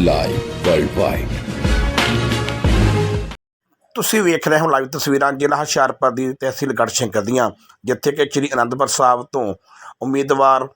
live worldwide. ਤੁਸੀਂ ਵੇਖ ਰਹੇ ਹੋ ਲਾਈਵ ਤਸਵੀਰਾਂ ਜ਼ਿਲ੍ਹਾ ਹੁਸ਼ਿਆਰਪੁਰ ਦੀ ਤਹਿਸੀਲ ਗੜਸ਼ੰਕਰ ਦੀਆਂ, ਜਿੱਥੇ ਕਿ ਸ੍ਰੀ ਅਨੰਦਪੁਰ ਸਾਹਿਬ ਤੋਂ ਉਮੀਦਵਾਰ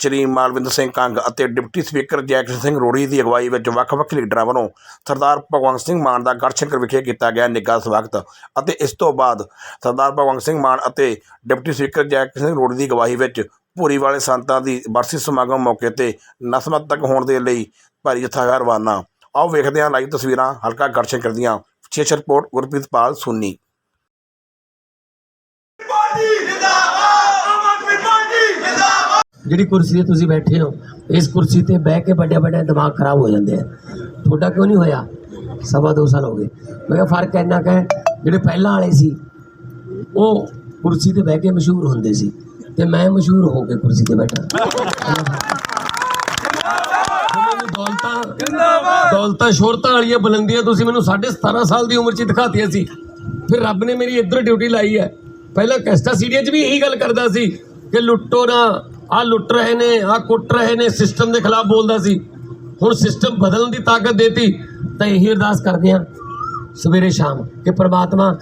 ਸ੍ਰੀ ਮਾਲਵਿੰਦਰ ਸਿੰਘ ਕੰਗ ਅਤੇ ਡਿਪਟੀ ਸਪੀਕਰ ਜੈਕਸਨ ਸਿੰਘ ਰੋੜੀ ਦੀ ਅਗਵਾਈ ਵਿੱਚ ਵੱਖ-ਵੱਖ ਲੀਡਰਾਂ ਵੱਲੋਂ ਸਰਦਾਰ ਭਗਵੰਤ ਸਿੰਘ ਮਾਨ ਦਾ ਗੜਸ਼ੰਕਰ ਵਿਖੇ ਕੀਤਾ ਗਿਆ ਨਿੱਘਾ ਸਵਾਗਤ ਅਤੇ ਇਸ ਤੋਂ ਬਾਅਦ ਸਰਦਾਰ ਭਗਵੰਤ ਸਿੰਘ ਮਾਨ ਅਤੇ ਡਿਪਟੀ ਸਪੀਕਰ ਜੈਕਸਨ ਸਿੰਘ ਰੋੜੀ ਦੀ ਅਗਵਾਈ ਵਿੱਚ ਭੂਰੀ ਵਾਲੇ ਸੰਤਾਂ ਦੀ ਬਰਸੀ ਸਮਾਗਮ ਮੌਕੇ ਤੇ ਨਸਮਤਕ ਹੋਣ ਦੇ ਲਈ ਭਾਰੀ ਜਥਾ ਹੋਇਆ ਰਵਾਨਾ। ਆਓ ਵੇਖਦੇ ਹਾਂ ਲਾਈਵ ਤਸਵੀਰਾਂ ਹਲਕਾ ਗੜਸ਼ੰਕਰ ਦੀਆਂ ਵਿਸ਼ੇਸ਼ ਰਿਪੋਰਟ ਗੁਰਪ੍ਰੀਤ ਪਾਲ, ਸੁੰਨੀ। ਜਿਹੜੀ ਕੁਰਸੀ ਤੇ ਤੁਸੀਂ ਬੈਠੇ ਹੋ, ਇਸ ਕੁਰਸੀ ਤੇ ਬਹਿ ਕੇ ਵੱਡੇ ਵੱਡੇ ਦਿਮਾਗ ਖਰਾਬ ਹੋ ਜਾਂਦੇ ਆ। ਤੁਹਾਡਾ ਕਿਉਂ ਨਹੀਂ ਹੋਇਆ? ਸਵਾ ਦੋ ਸਾਲ ਹੋ ਗਏ। ਮੈਂ ਕਿਹਾ ਫ਼ਰਕ ਇੰਨਾ ਕੁ ਜਿਹੜੇ ਪਹਿਲਾਂ ਵਾਲੇ ਸੀ, ਉਹ ਕੁਰਸੀ ਤੇ ਬਹਿ ਕੇ ਮਸ਼ਹੂਰ ਹੁੰਦੇ ਸੀ। ਤੇ ਮੈਂ ਮਸ਼ਹੂਰ ਹੋ ਕੇ ਕੁਰਸੀ ਤੇ ਬੈਠਾ। ਮੈਨੂੰ ਦੌਲਤਾਂ ਦੌਲਤਾਂ ਸ਼ੋਹਰਤਾਂ ਵਾਲੀਆਂ ਬੁਲੰਦੀਆਂ ਤੁਸੀਂ ਮੈਨੂੰ 17.5 ਸਾਲ ਦੀ ਉਮਰ 'ਚ ਦਿਖਾਤੀਆਂ ਸੀ। ਫਿਰ ਰੱਬ ਨੇ ਮੇਰੀ ਇੱਧਰ ਡਿਊਟੀ ਲਾਈ ਹੈ। ਪਹਿਲਾਂ ਕੈਸਟਾ ਸੀਡੀਆ 'ਚ ਵੀ ਇਹੀ ਗੱਲ ਕਰਦਾ ਸੀ ਕਿ ਲੁੱਟੋ ਨਾ ਆ ਲੁੱਟ ਰਹੇ ਨੇ ਆ ਕੁੱਟ ਰਹੇ ਨੇ, ਸਿਸਟਮ ਦੇ ਖਿਲਾਫ ਬੋਲਦਾ ਸੀ। ਹੁਣ ਸਿਸਟਮ ਬਦਲਣ ਦੀ ਤਾਕਤ ਦੇਤੀ, ਤਾਂ ਇਹੀ ਅਰਦਾਸ ਕਰਦੇ ਆ ਸਵੇਰੇ ਸ਼ਾਮ ਕਿ ਪ੍ਰਮਾਤਮਾ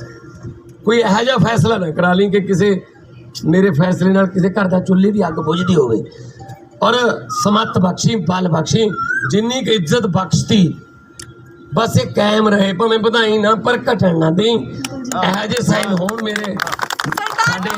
ਕੋਈ ਇਹੋ ਜਿਹਾ ਫੈਸਲਾ ਨਾ ਕਰਾ ਲਈ ਕਿ ਕਿਸੇ ਮੇਰੇ ਫੈਸਲੇ ਨਾਲ ਕਿਸੇ ਘਰ ਦਾ ਚੁੱਲ੍ਹੇ ਦੀ ਅੱਗ ਬੁਝਦੀ ਹੋਵੇ ਔਰ ਸਮਤ ਬਖਸ਼ੀ ਬਲ ਬਖਸ਼ੀ ਜਿੰਨੀ ਕੁ ਇੱਜ਼ਤ ਬਖਸ਼ਤੀ ਬਸ ਇਹ ਕਾਇਮ ਰਹੇ ਭਾਵੇਂ ਵਧਾਈ ਨਾ ਪਰ ਘਟਣ ਨਾ ਦੇਈ ਇਹੋ ਜਿਹੇ ਸਾਈਨ ਹੋਣ ਮੇਰੇ ਸਾਡੇ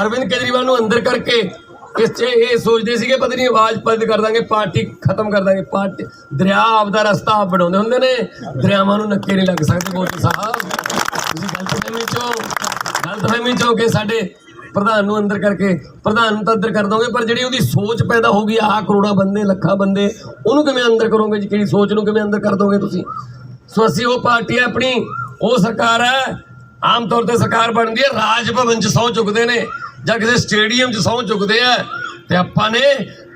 ਅਰਵਿੰਦ ਕੇਜਰੀਵਾਲ ਨੂੰ ਅੰਦਰ ਕਰਕੇ ਇਸ 'ਚ ਇਹ ਸੋਚਦੇ ਸੀਗੇ, ਪਤਾ ਨਹੀਂ ਆਵਾਜ਼ ਬੰਦ ਕਰ ਦਾਂਗੇ, ਪਾਰਟੀ ਖਤਮ ਕਰ ਦਾਂਗੇ, ਪਾਰਟੀ, ਦਰਿਆ ਆਪਦਾ ਰਸਤਾ ਆਪ ਬਣਾਉਂਦੇ ਹੁੰਦੇ ਨੇ। ਦਰਿਆਵਾਂ ਨੂੰ ਨੱਕੇ ਨਹੀਂ ਲੱਗ ਸਕਦੇ ਮੋਦੀ ਸਾਹਿਬ। ਤੁਸੀਂ ਗਲਤਫਹਿਮੀ ਚੋਂ ਗਲਤਫਹਿਮੀ ਚੋਂ ਕਿ ਸਾਡੇ ਪ੍ਰਧਾਨ ਨੂੰ ਅੰਦਰ ਕਰਕੇ, ਪ੍ਰਧਾਨ ਨੂੰ ਤਾਂ ਅੰਦਰ ਕਰ ਦੋਗੇ, ਪਰ ਜਿਹੜੀ ਉਹਦੀ ਸੋਚ ਪੈਦਾ ਹੋ ਗਈ, ਆਹ ਕਰੋੜਾਂ ਬੰਦੇ, ਲੱਖਾਂ ਬੰਦੇ, ਉਹਨੂੰ ਕਿਵੇਂ ਅੰਦਰ ਕਰੋਗੇ ਜੀ? ਕਿਹੜੀ ਸੋਚ ਨੂੰ ਕਿਵੇਂ ਅੰਦਰ ਕਰ ਦੋਗੇ ਤੁਸੀਂ? ਸੋ ਅਸੀਂ ਉਹ ਪਾਰਟੀ ਹੈ ਆਪਣੀ, ਉਹ ਸਰਕਾਰ ਹੈ, ਆਮ ਤੌਰ ਤੇ ਸਰਕਾਰ ਬਣਦੀ ਹੈ, ਰਾਜ ਭਵਨ ਚ ਸਹੁੰ ਚੁੱਕਦੇ ਨੇ। ਜਾਂ ਕਿਸੇ ਸਟੇਡੀਅਮ ਚ ਸਹੁੰ ਚੁੱਕਦੇ ਆ ਤੇ ਆਪਾਂ ਨੇ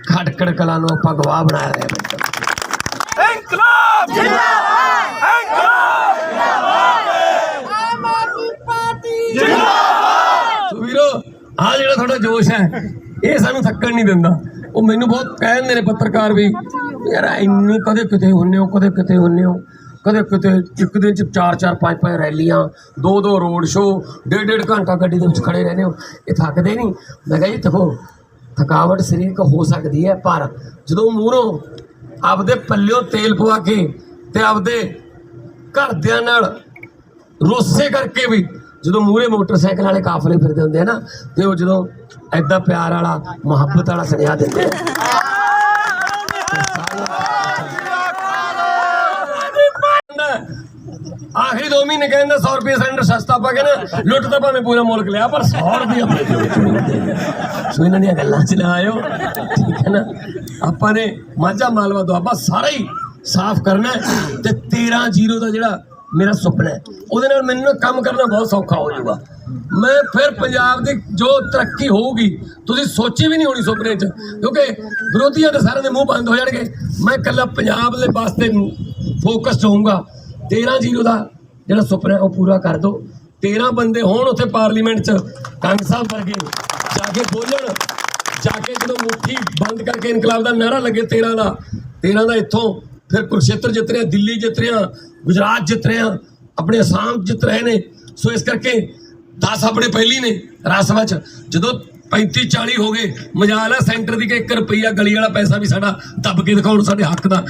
ਖਟਕੜ ਕਲਾ ਨੂੰ ਆਪਾਂ ਗਵਾਹ ਬਣਾਇਆ ਹੈ ਬੇਟਾ ਇਨਕਲਾਬ! ਜਿੰਦਾਬਾਦ ਇਨਕਲਾਬ ਸੋ ਆ ਜਿਹੜਾ ਤੁਹਾਡਾ ਜੋਸ਼ ਹੈ ਇਹ ਸਾਨੂੰ ਥੱਕਣ ਨਹੀਂ ਦਿੰਦਾ। ਉਹ ਮੈਨੂੰ ਬਹੁਤ ਕਹਿੰਦੇ ਨੇ ਪੱਤਰਕਾਰ ਵੀ ਯਾਰ ਇੰਨੇ ਕਦੇ ਕਿਤੇ ਹੁੰਨੇ ਹੋ ਕਦੇ ਕਿਤੇ ਹੁੰਨੇ ਹੋ। ਕਦੇ ਕਿਤੇ ਇੱਕ ਦਿਨ ਚ ਚਾਰ ਚਾਰ, ਪੰਜ ਪੰਜ ਰੈਲੀਆਂ, ਦੋ ਦੋ ਰੋਡ ਸ਼ੋਅ, ਡੇਢ ਡੇਢ ਘੰਟਾ ਗੱਡੀ ਦੇ ਵਿੱਚ ਖੜੇ ਰਹਿੰਦੇ ਹੋ। ਇਹ ਥੱਕਦੇ ਨਹੀਂ। ਮੈਂ ਕਿਹਾ ਜੀ, ਦੇਖੋ, ਥਕਾਵਟ ਸਰੀਰਕ ਹੋ ਸਕਦੀ ਹੈ, ਪਰ ਜਦੋਂ ਮੂਹਰੋਂ ਆਪਦੇ ਪੱਲਿਓ ਤੇਲ ਪਵਾ ਕੇ ਤੇ ਆਪਦੇ ਘਰਦਿਆਂ ਨਾਲ ਰੋਸੇ ਕਰਕੇ ਵੀ ਜਦੋਂ ਮੂਰੇ ਮੋਟਰਸਾਈਕਲ ਵਾਲੇ ਕਾਫਲੇ ਫਿਰਦੇ ਹੁੰਦੇ ਆ ਨਾ, ਤੇ ਉਹ ਜਦੋਂ ਐਦਾਂ ਪਿਆਰ ਵਾਲਾ, ਮੁਹੱਬਤ ਵਾਲਾ ਸੁਨੇਹਾ ਦਿੰਦੇ ਆ। ਆਖਰੀ 2 ਮਹੀਨੇ ਕਹਿੰਦਾ 100 ਰੁਪਏ ਸਿਲੰਡਰ ਸਸਤਾ ਪਾ ਕੇ ਨਾ, ਲੁੱਟ ਤਾਂ ਭਾਵੇਂ ਪੂਰਾ ਮੁਲਕ ਲਿਆ, ਪਰ 100 ਰੁਪਏ ਸੋ ਇਹਨਾਂ ਦੀਆਂ ਗੱਲਾਂ ਚ ਨਾ ਆਇਓ, ਠੀਕ ਹੈ ਨਾ? ਆਪਾਂ ਨੇ ਮਾਝਾ ਮਾਲਵਾ ਦੁਆਬਾ ਸਾਰਾ ਹੀ ਸਾਫ਼ ਕਰਨਾ ਹੈ ਤੇ 13 ਜ਼ੀਰੋ ਦਾ ਜਿਹੜਾ ਮੇਰਾ ਸੁਪਨਾ ਹੈ, ਉਹਦੇ ਨਾਲ ਮੈਨੂੰ ਕੰਮ ਕਰਨਾ ਬਹੁਤ ਸੌਖਾ ਹੋ ਜਾਊਗਾ। ਮੈਂ ਫਿਰ ਪੰਜਾਬ ਦੀ ਜੋ ਤਰੱਕੀ ਹੋਊਗੀ, ਤੁਸੀਂ ਸੋਚੀ ਵੀ ਨਹੀਂ ਹੋਣੀ ਸੁਪਨੇ 'ਚ, ਕਿਉਂਕਿ ਵਿਰੋਧੀਆਂ ਦੇ ਸਾਰਿਆਂ ਦੇ ਮੂੰਹ ਬੰਦ ਹੋ ਜਾਣਗੇ। ਮੈਂ ਇਕੱਲਾ ਪੰਜਾਬ ਦੇ ਵਾਸਤੇ ਫੋਕਸਡ ਹੋਊਂਗਾ। 13 ਜ਼ੀਰੋ ਦਾ ਜਿਹੜਾ ਸੁਪਨਾ ਹੈ ਉਹ ਪੂਰਾ ਕਰ ਦੋ 13 ਬੰਦੇ ਹੋਣ ਉੱਥੇ ਪਾਰਲੀਮੈਂਟ 'ਚ ਕੰਗ ਸਾਹਿਬ ਵਰਗੇ। ਜਾ ਕੇ ਬੋਲਣ ਜਾ ਕੇ ਜਦੋਂ ਮੁੱਠੀ ਬੰਦ ਕਰਕੇ ਇਨਕਲਾਬ ਦਾ ਨਾਰਾ ਲੱਗੇ 13 ਦਾ 13 ਦਾ ਇੱਥੋਂ ਫਿਰ ਕੁਰਸ਼ੇਤਰ ਜਿੱਤ ਰਿਹਾ, ਦਿੱਲੀ ਜਿੱਤ ਰਿਹਾ, ਗੁਜਰਾਤ ਜਿੱਤ ਰਿਹਾ, ਆਪਣੇ ਅਸਾਮ ਜਿੱਤ ਰਹੇ ਨੇ। ਸੋ ਇਸ ਕਰਕੇ 10 ਆਪਣੇ ਪਹਿਲੀ ਨੇ ਰਾਜ ਸਭਾ ਚ। ਜਦੋਂ 35 40 ਹੋ ਗਏ, ਮਜਾਲ ਹੈ ਸੈਂਟਰ ਦੀ ਕਿ 1 ਰੁਪਈਆ ਗਲੀ ਵਾਲਾ ਪੈਸਾ ਵੀ ਸਾਡਾ ਦੱਬ ਕੇ ਦਿਖਾਉਣ ਸਾਡੇ ਹੱਕ ਦਾ।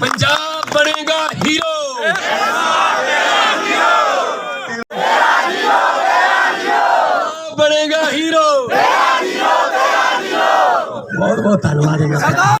ਪੰਜਾਬ ਬਣੇਗਾ ਹੀਰੋ। ਬਣੇਗਾ ਹੀਰੋ। ਬਹੁਤ ਬਹੁਤ ਧੰਨਵਾਦ ਇਹਨਾਂ